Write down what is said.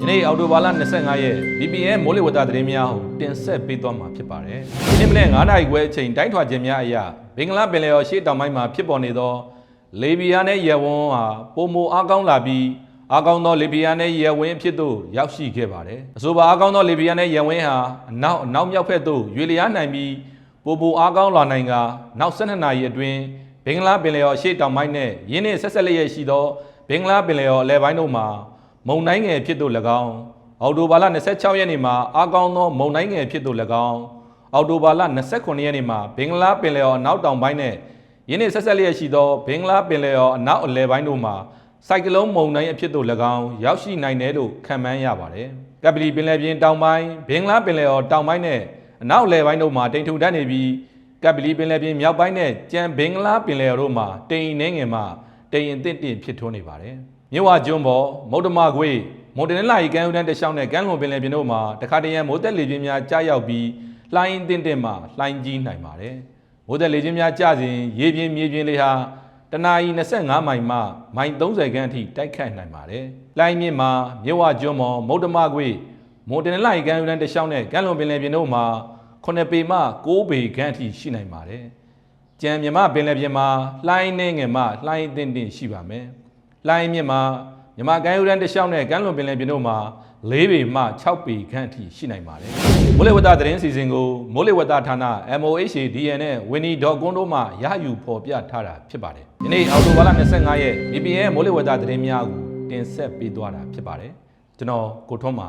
ယနေ့အော်တိုဘာလ25ရက် BPN မိုးလေဝသသတင်းများကိုတင်ဆက်ပေးသွားမှာဖြစ်ပါတယ်။ဒီနေ့မနေ့9နာရီခွဲအချိန်တိုင်းထွာခြင်းများအရဘင်္ဂလားပင်လယ်ော်ရှေ့တောင်ပိုင်းမှာဖြစ်ပေါ်နေသောလေဘီယာနဲ့ရဲဝန်းဟာပုံမအားကောင်းလာပြီးအားကောင်းသောလေဘီယာနဲ့ရဲဝင်းအဖြစ်သို့ရောက်ရှိခဲ့ပါတယ်။အဆိုပါအားကောင်းသောလေဘီယာနဲ့ရဲဝင်းဟာအနောက်အနောက်မြောက်ဘက်သို့ရွေလျားနိုင်ပြီးပိုပိုအားကောင်းလာနိုင်ကနောက်12နာရီအတွင်းဘင်္ဂလားပင်လယ်ော်အရှေ့တောင်ပိုင်းနဲ့ရင်းနှင့်ဆက်ဆက်လျက်ရှိသောဘင်္ဂလားပင်လယ်ော်အလဲပိုင်းတို့မှာ မုံတိုင်းငယ်ဖြစ်သို့၎င်းအော်တိုဘာလ26ရက်နေ့မှာအားကောင်းသောမုံတိုင်းငယ်ဖြစ်သို့၎င်းအော်တိုဘာလ29ရက်နေ့မှာဘင်္ဂလားပင်လယ်ော်အနောက်တောင်ပိုင်းနဲ့ယင်းနေ့ဆက်ဆက်လျက်ရှိသောဘင်္ဂလားပင်လယ်ော်အနောက်အလယ်ပိုင်းတို့မှာစိုက်ကလုန်းမုံတိုင်းအဖြစ်သို့၎င်းရောက်ရှိနိုင်တယ်လို့ခန့်မှန်းရပါတယ်။ကပလီပင်လယ်ပြင်တောင်ပိုင်းဘင်္ဂလားပင်လယ်ော်တောင်ပိုင်းနဲ့အနောက်အလယ်ပိုင်းတို့မှာတိမ်ထူတတ်နေပြီးကပလီပင်လယ်ပြင်မြောက်ပိုင်းနဲ့ကြံဘင်္ဂလားပင်လယ်ော်တို့မှာတိမ်နှင်းငယ်မှ တိမ်အသင့်တင်ဖြစ်ထွန်းနေပါတယ်။မြဝကျွန်းပေါ်မုတ်တမခွေမွန်တနင်္လာရီကမ်းဦးတန်းတလျှောက်နဲ့ကမ်းလွန်ပင်လယ်ပြင်တို့မှာတခါတရံမိုးသက်လေပြင်းများကြားရောက်ပြီးလှိုင်းအသင့်တင်မှလှိုင်းကြီးနိုင်ပါတယ်။မိုးသက်လေပြင်းများကျစဉ်ရေပြင်းမြေပြင်းလေးဟာတနအီ25မိုင်မှမိုင်30ခန်းအထိတိုက်ခတ်နိုင်ပါတယ်။လှိုင်းမြင့်မှာမြဝကျွန်းပေါ်မုတ်တမခွေမွန်တနင်္လာရီကမ်းဦးတန်းတလျှောက်နဲ့ကမ်းလွန်ပင်လယ်ပြင်တို့မှာ9ပေမှ9ပေခန့်အထိရှိနိုင်ပါတယ်။ ကြံမြမပင်လယ်ပြင်မှာလှိုင်းနှင်းငယ်မှလှိုင်းအသင့်တင်ရှိပါမယ်။လှိုင်းမြင့်မှာမြမကမ်းရိုးတန်းတစ်လျှောက်နဲ့ကမ်းလွန်ပင်လယ်ပြင်တို့မှာ၄ပေမှ6ပေခန့်အထိရှိနိုင်ပါတယ်။မိုးလေဝသသတင်းစီစဉ်ကိုမိုးလေဝသဌာန MOHADN နဲ့ Winnie.com တို့မှရယူဖော်ပြထားတာဖြစ်ပါတယ်။ဒီနေ့အောက်တိုဘာလ25ရက် BPN မိုးလေဝသသတင်းများကိုတင်ဆက်ပေးသွားတာဖြစ်ပါတယ်။ကျွန်တော်ကိုထွန်းပါ